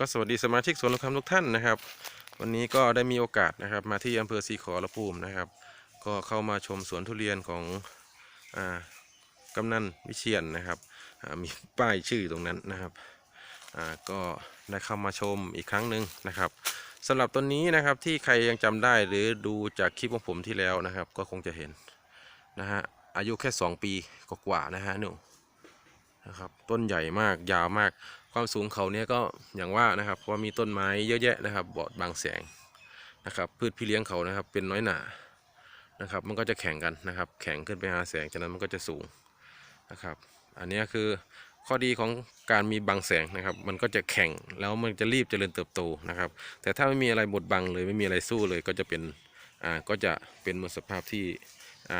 ก็สวัสดีสมาชิกสวนลุงคำทุกท่านนะครับ วันนี้ก็ได้มีโอกาสนะครับ มาที่อำเภอศรีขอรภูมินะครับ ก็เข้ามาชมสวนทุเรียนของอ่ากำนันวิเชียนนะครับมีป้ายชื่อตรงนั้นนะครับอ่าก็ได้เข้ามาชมอีกครั้งหนึ่งนะครับสำหรับต้นนี้นะครับที่ใครยังจำได้หรือดูจากคลิปของผมที่แล้วนะครับ ก็คงจะเห็นนะฮะอายุแค่ 2 ปีกว่านะฮะหนูนะครับต้นใหญ่มากยาวมาก ความสูงเขาเนี่ยก็อย่างว่านะครับเพราะว่ามีต้นไม้เยอะแยะนะครับบอดบางแสงนะครับพืชพี่เลี้ยงเขานะครับเป็นน้อยหนานะครับ มันก็จะแข่งกันนะครับ แข่งขึ้นไปหาแสงฉะนั้นมันก็จะสูงนะครับ อันนี้คือข้อดีของการมีบังแสงนะครับ มันก็จะแข่งแล้วมันจะรีบเจริญเติบโตนะครับ แต่ถ้าไม่มีอะไรบดบังเลยไม่มีอะไรสู้เลยก็จะเป็นอ่าก็จะเป็นมลสภาพที่อ่า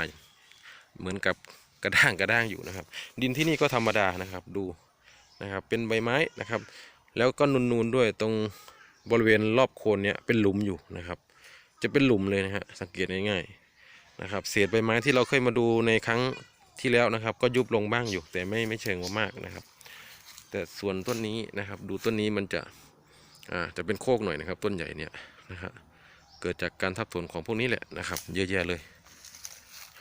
เหมือนกับกระด้างกระด้างอยู่นะครับ ดินที่นี่ก็ธรรมดานะครับดู นะครับเป็นใบไม้นะครับ แล้วก็นูนๆด้วยตรงบริเวณรอบโคนเนี่ยเป็นหลุมอยู่นะครับ จะเป็นหลุมเลยนะฮะสังเกตง่ายๆนะครับ เศษใบไม้ที่เราเคยมาดูในครั้งที่แล้วนะครับ ก็ยุบลงบ้างอยู่แต่ไม่ไม่เชิงว่ามากนะครับ แต่ส่วนต้นนี้นะครับ ดูต้นนี้มันจะอ่าจะเป็นโคกหน่อยนะครับ ต้นใหญ่เนี่ยนะฮะเกิดจากการทับถนของพวกนี้แหละนะครับ เยอะแยะเลย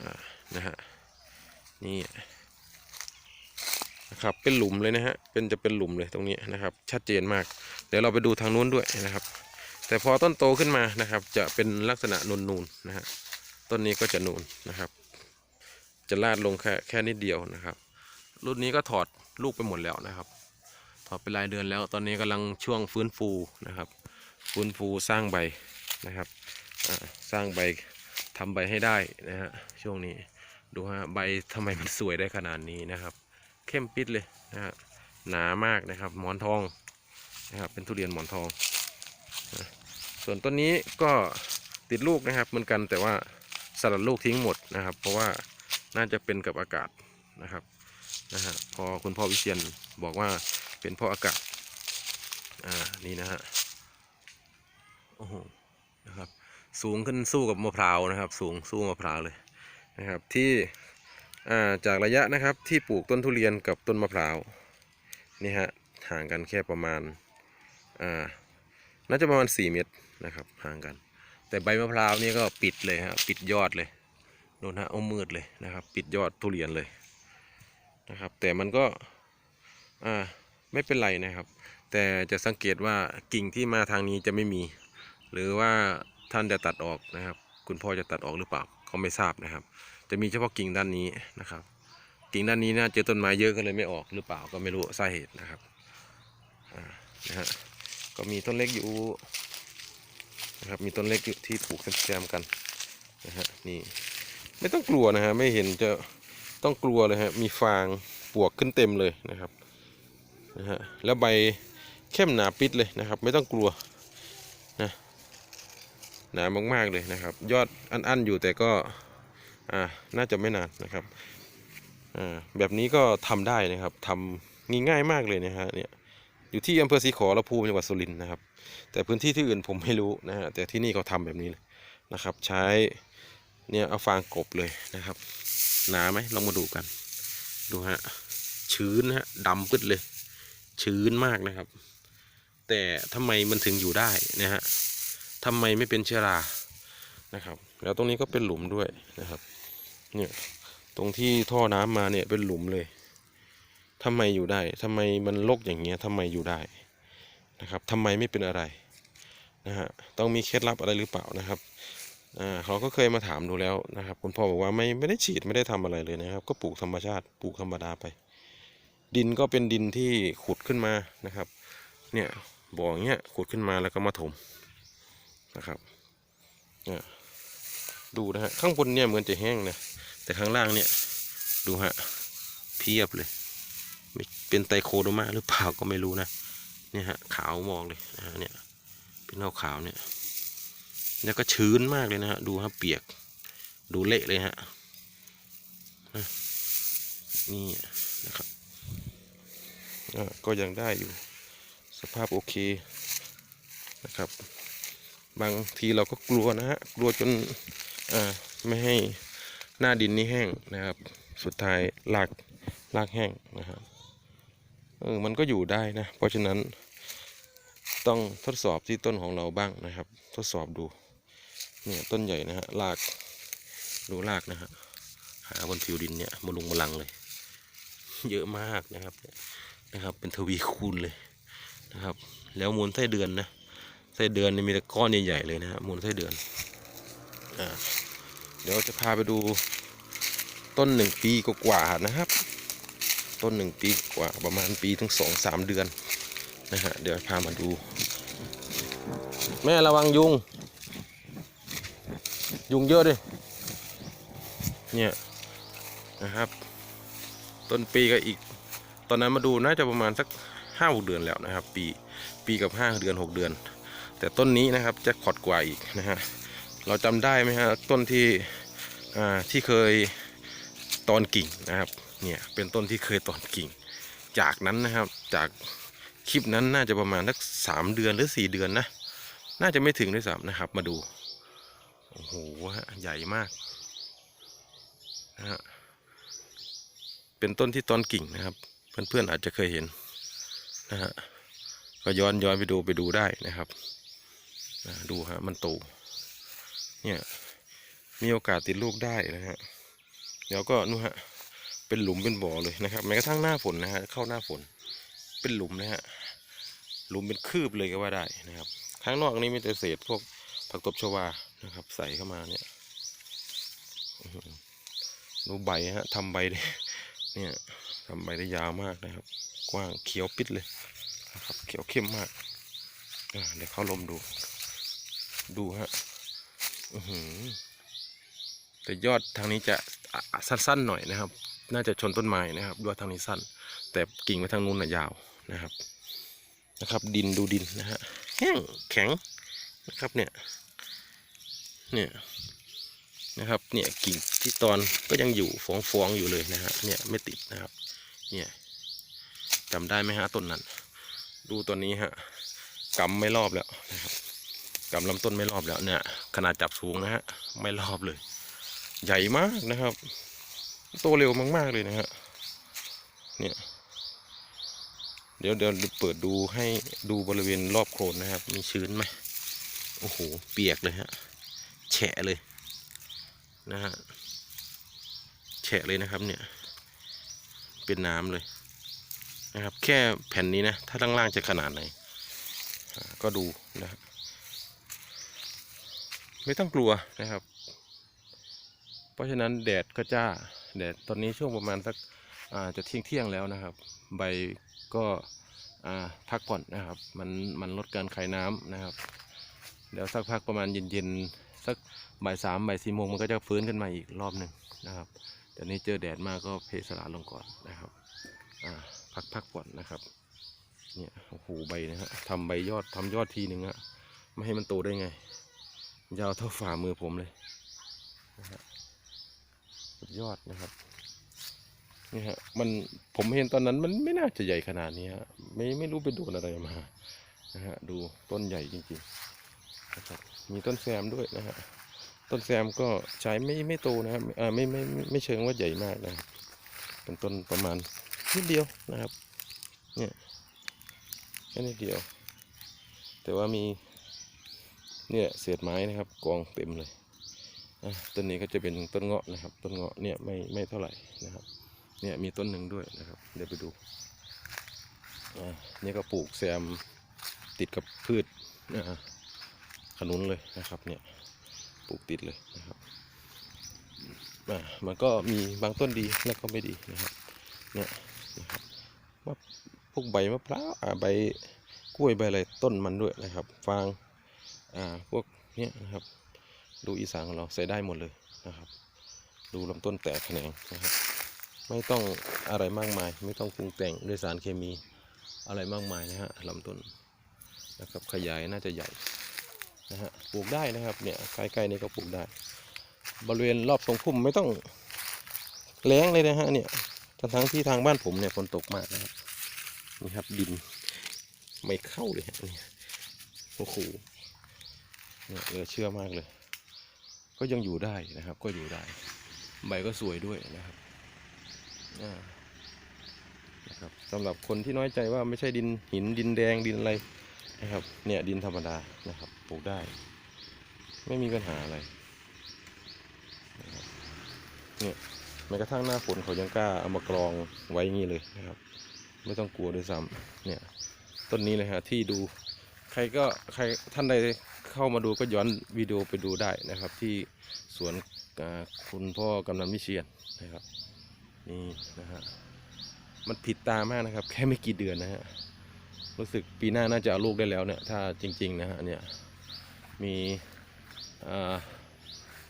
อ่านะฮะนี่ นะครับเป็นหลุมเลยนะฮะเป็นจะเป็นหลุมเลยตรงนี้นะครับ ชัดเจนมาก เดี๋ยวเราไปดูทางนู้นด้วยนะครับ แต่พอต้นโตขึ้นมานะครับ จะเป็นลักษณะนูนๆนนะฮะต้นนี้ก็จะนูนนะครับ จะลาดลงแค่แค่นิดเดียวนะครับ รุ่นนี้ก็ถอดลูกไปหมดแล้วนะครับ ถอดไปรายเดือนแล้ว ตอนนี้กำลังช่วงฟื้นฟูนะครับ ฟื้นฟูสร้างใบนะครับสร้างใบทำใบให้ได้นะฮะช่วงนี้ดูฮะใบทำไมมันสวยได้ขนาดนี้นะครับ เข้มปิดเลยนะฮะหนามากนะครับ หมอนทองนะครับ เป็นทุเรียนหมอนทอง ส่วนต้นนี้ก็ติดลูกนะครับเหมือนกันแต่ว่าสลัดลูกทิ้งหมดนะครับ เพราะว่าน่าจะเป็นกับอากาศนะครับนะฮะพอคุณพ่อวิเชียนบอกว่าเป็นเพราะอากาศอ่านี่นะฮะโอ้โหนะครับ สูงขึ้นสู้กับมะพร้าวนะครับ สูงสู้มะพร้าวเลยนะครับที่ จากระยะนะครับที่ปลูกต้นทุเรียนกับต้นมะพร้าวนี่ฮะห่างกันแค่ประมาณาน่าจะประมาณ 4 เมตรนะครับห่างกัน แต่ใบมะพร้าวนี่ก็ปิดเลยฮะปิดยอดเลยโน่นฮะอามืดเลยนะครับ ปิดยอดทุเรียนเลยนะครับ แต่มันก็ไม่เป็นไรนะครับ แต่จะสังเกตว่ากิ่งที่มาทางนี้จะไม่มี หรือว่าท่านจะตัดออกนะครับ คุณพ่อจะตัดออกหรือเปล่าเขาไม่ทราบนะครับ จะมีเฉพาะกิ่งด้านนี้นะครับ กิ่งด้านนี้น่าเจอต้นไม้เยอะก็เลยไม่ออกหรือเปล่าก็ไม่รู้สาเหตุนะครับนะฮะก็มีต้นเล็กอยู่นะครับมีต้นเล็กอยู่ที่ปลูกแซมกันนะฮะนี่ไม่ต้องกลัวนะฮะไม่เห็นจะต้องกลัวเลยฮะมีฟางปวกขึ้นเต็มเลยนะครับนะฮะแล้วใบเข้มหนาปิดเลยนะครับ ไม่ต้องกลัวนะหนามากๆเลยนะครับ ยอดอันๆอยู่แต่ก็ อ่าน่าจะไม่นานนะครับอ่าแบบนี้ก็ทำได้นะครับทำง่ายๆมากเลยนะฮะเนี่ยอยู่ที่อำเภอศรีขอรภูมิจังหวัดสุรินทร์นะครับ แต่พื้นที่ที่อื่นผมไม่รู้นะฮะแต่ที่นี่เขาทำแบบนี้เลยนะครับ ใช้เนี่ยเอาฟางกบเลยนะครับหนาไหมลองมาดูกัน ดูฮะชื้นฮะดำปึ๊ดเลย ชื้นมากนะครับ แต่ทำไมมันถึงอยู่ได้นะฮะทำไมไม่เป็นเชื้อรา นะครับ แล้วตรงนี้ก็เป็นหลุมด้วยนะครับ เนี่ยตรงที่ท่อน้ำมาเนี่ยเป็นหลุมเลยทำไมอยู่ได้ทำไมมันรกอย่างเงี้ยทำไมอยู่ได้นะครับทำไมไม่เป็นอะไรนะฮะต้องมีเคล็ดลับอะไรหรือเปล่านะครับอ่าเขาก็เคยมาถามดูแล้วนะครับ คุณพ่อบอกว่าไม่ไม่ได้ฉีดไม่ได้ทำอะไรเลยนะครับ ก็ปลูกธรรมชาติปลูกธรรมดาไป ดินก็เป็นดินที่ขุดขึ้นมานะครับ เนี่ยบ่อเงี้ยขุดขึ้นมาแล้วก็มาถมนะครับเนี่ย ดูนะฮะข้างบนเนี่ยเหมือนจะแห้งนะแต่ข้างล่างเนี่ยดูฮะเพียบเลยเป็นไตโคโดมาหรือเปล่าก็ไม่รู้นะเนี่ยฮะขาวมองเลยนะฮะเนี่ยเป็นขาวขาวเนี่ยแล้วก็ชื้นมากเลยนะฮะดูฮะเปียกดูเละเลยฮะนี่นะครับก็ยังได้อยู่สภาพโอเคนะครับ บางทีเราก็กลัวนะฮะกลัวจน ไม่ให้หน้าดินนี่แห้งนะครับ สุดท้ายรากรากแห้งนะครับเออมันก็อยู่ได้นะ เพราะฉะนั้นต้องทดสอบที่ต้นของเราบ้างนะครับ ทดสอบดูเนี่ยต้นใหญ่นะฮะรากดูรากนะฮะหาบนผิวดินเนี่ยมาลุงมาลังเลย เยอะมากนะครับนะครับ เป็นทวีคูณเลยนะครับ แล้วมูลไส้เดือนนะไส้เดือนนี่มีแต่ก้อนใหญ่ๆเลยนะฮะมูลไส้เดือน เดี๋ยวจะพาไปดูต้นหนึ่งปีกว่านะครับ ต้นหนึ่งปีกว่าประมาณปีถึงสองสามเดือนนะฮะเดี๋ยวพามาดู แม่ระวังยุง ยุงเยอะดิเนี่ยนะครับ ต้นปีก็อีก ตอนนั้นมาดูน่าจะประมาณสักห้าหกเดือนแล้วนะครับ ปีปีกับห้าเดือนหกเดือน แต่ต้นนี้นะครับจะขอดกว่าอีกนะฮะ เราจำได้ไหมฮะต้นที่ที่เคยตอนกิ่งนะครับเนี่ยเป็นต้นที่เคยตอนกิ่ง จากนั้นนะครับจากคลิปนั้นน่าจะประมาณสักสามเดือนหรือสี่เดือนนะ น่าจะไม่ถึงด้วยซ้ำนะครับ มาดูโอ้โหฮะใหญ่มากนะฮะเป็นต้นที่ตอนกิ่งนะครับ เพื่อนๆอาจจะเคยเห็นนะฮะก็ย้อนย้อนไปดูไปดูได้นะครับดูฮะมันโต เนี่ยมีโอกาสติดลูกได้นะฮะเดี๋ยวก็นู่นฮะเป็นหลุมเป็นบ่อเลยนะครับแม้กระทั่งหน้าฝนนะฮะเข้าหน้าฝน เป็นหลุมนะฮะหลุมเป็นคืบเลยก็ว่าได้นะครับข้างนอกนี่มีแต่เศษพวกผักตบชวานะครับ ใส่เข้ามาเนี่ยดูใบฮะทำใบเนี่ยทำใบได้ยาวมากนะครับ กว้างเขียวปิดเลยนะครับ เขียวเข้มมากเดี๋ยวเข้าลมดู ดูฮะ แต่ยอดทางนี้จะสั้นๆหน่อยนะครับ น่าจะชนต้นไม้นะครับยอดทางนี้สั้น แต่กิ่งไปทางนู้นน่ะยาวนะครับ นะครับ ดินดูดินนะฮะแห้งแข็งนะครับเนี่ย เนี่ยนะครับ เนี่ยกิ่งที่ตอนก็ยังอยู่ฟองฟองๆอยู่เลยนะฮะ เนี่ยไม่ติดนะครับ เนี่ยจำได้ไหมฮะต้นนั้น ดูตัวนี้ฮะกำไม่รอบแล้วนะครับ กำลำต้นไม่รอบแล้วเนี่ยขนาดจับสูงนะฮะไม่รอบเลย ใหญ่มากนะครับ โตเร็วมากๆเลยนะฮะเนี่ยเดี๋ยวเดี๋ยวเปิดดูให้ดูบริเวณรอบโคนนะครับ มีชื้นไหมโอ้โห เปียกเลยฮะแฉะเลยนะฮะแฉะเลยนะครับเนี่ย เป็นน้ำเลยนะครับ แค่แผ่นนี้นะ ถ้าล่างล่างจะขนาดไหน ก็ดูนะครับ ไม่ต้องกลัวนะครับ เพราะฉะนั้นแดดก็จ้าแดดตอนนี้ช่วงประมาณสักอาจะเที่ยงเที่ยงแล้วนะครับ ใบก็พักผ่อนนะครับ มันมันลดการคายน้ำนะครับเดี๋ยวสักพักประมาณเย็นๆสักบ่ายสามบ่ายสี่โมงมันก็จะฟื้นขึ้นมาอีกรอบหนึ่งนะครับแต่นี้เจอแดดมากก็เพสลาลงก่อนนะครับพักพักผ่อนนะครับเนี่ยโอ้โหใบนะฮะทำใบยอดทำยอดทีหนึ่งอะไม่ให้มันโตได้ไง ยาวเท่าฝ่ามือผมเลยนะฮะสุดยอดนะครับนี่ฮะมันผมเห็นตอนนั้นมันไม่น่าจะใหญ่ขนาดนี้ฮะไม่ไม่รู้ไปโดนอะไรมานะฮะดูต้นใหญ่จริงๆนะครับมีต้นแซมด้วยนะฮะต้นแซมก็ใช้ไม่ไม่โตนะครับอ่าไม่ไม่ไม่ไม่เชิงว่าใหญ่มากนะเป็นต้นประมาณนิดเดียวนะครับเนี่ยแค่นิดเดียว แต่ว่ามี เนี่ยเศษไม้นะครับกองเต็มเลยต้นนี้ก็จะเป็นต้นเงาะนะครับ ต้นเงาะเนี่ยไม่ไม่เท่าไหร่นะครับ เนี่ยมีต้นหนึ่งด้วยนะครับ เดี๋ยวไปดูอ่านี่ก็ปลูกแซมติดกับพืชนะขนุนเลยนะครับ เนี่ยปลูกติดเลยนะครับอ่ามันก็มีบางต้นดีแล้วก็ไม่ดีนะครับ เนี่ยนะครับว่าพวกใบมะพร้าวอ่าใบกล้วยใบอะไรต้นมันด้วยนะครับ ฟาง อ่าพวกเนี้ยนะครับ ดูอีสานของเราใส่ได้หมดเลยนะครับ ดูลำต้นแตกแขนงนะครับ ไม่ต้องอะไรมากมาย ไม่ต้องปรุงแต่งด้วยสารเคมีอะไรมากมายนะฮะลำต้นนะครับขยายน่าจะใหญ่นะฮะปลูกได้นะครับเนี่ยใกล้ๆนี้ก็ปลูกได้ บริเวณรอบตรงพุ่มไม่ต้องแล้งเลยนะฮะเนี่ยทั้งทั้งที่ทางบ้านผมเนี่ยฝนตกมากนะครับนี่ครับดินไม่เข้าเลยฮะเนี่ยโอ้โห เนี่ยเหลือเชื่อมากเลย ก็ยังอยู่ได้นะครับ ก็อยู่ได้ ใบก็สวยด้วยนะครับนะครับสำหรับคนที่น้อยใจว่าไม่ใช่ดินหินดินแดงดินอะไรนะครับ เนี่ยดินธรรมดานะครับปลูกได้ ไม่มีปัญหาอะไรเนี่ยแม้กระทั่งหน้าฝนเขายังกล้าเอามากรองไว้งนี้เลยนะครับ ไม่ต้องกลัวด้วยซ้ำเนี่ยต้นนี้เลยฮะที่ดูใครก็ใครท่านใด เข้ามาดูก็ย้อนวิดีโอไปดูได้นะครับ ที่สวนคุณพ่อกำนันมิเชียนนะครับนี่นะฮะมันผิดตามากนะครับ แค่ไม่กี่เดือนนะฮะรู้สึกปีหน้าน่าจะเอาลูกได้แล้วเนี่ยถ้าจริงๆนะฮะเนี่ยมีอ่า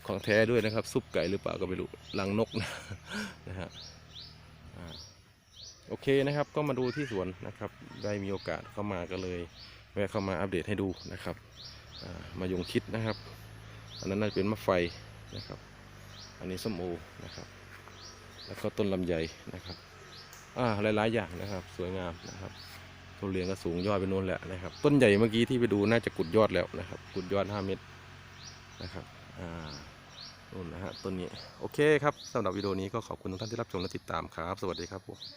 ของแท้ด้วยนะครับ ซุปไก่หรือเปล่าก็ไม่รู้ลังนกนะนะฮะโอเคนะครับ ก็มาดูที่สวนนะครับ ได้มีโอกาสเข้ามาก็เลยแวะเข้ามาอัปเดตให้ดูนะครับ มายงคิดนะครับ อันนั้นน่าจะเป็นมะไฟนะครับ อันนี้ส้มโอนะครับ แล้วก็ต้นลำไยนะครับอ่าหลายๆอย่างนะครับ สวยงามนะครับทุเรียนก็สูงยอดไปโน่นแหละนะครับ ต้นใหญ่เมื่อกี้ที่ไปดูน่าจะกุดยอดแล้วนะครับ กุดยอด 5 เมตรนะครับอ่านู่นนะฮะต้นนี้ โอเคครับสำหรับวิดีโอนี้ก็ขอบคุณทุกท่านที่รับชมและติดตามครับ สวัสดีครับผม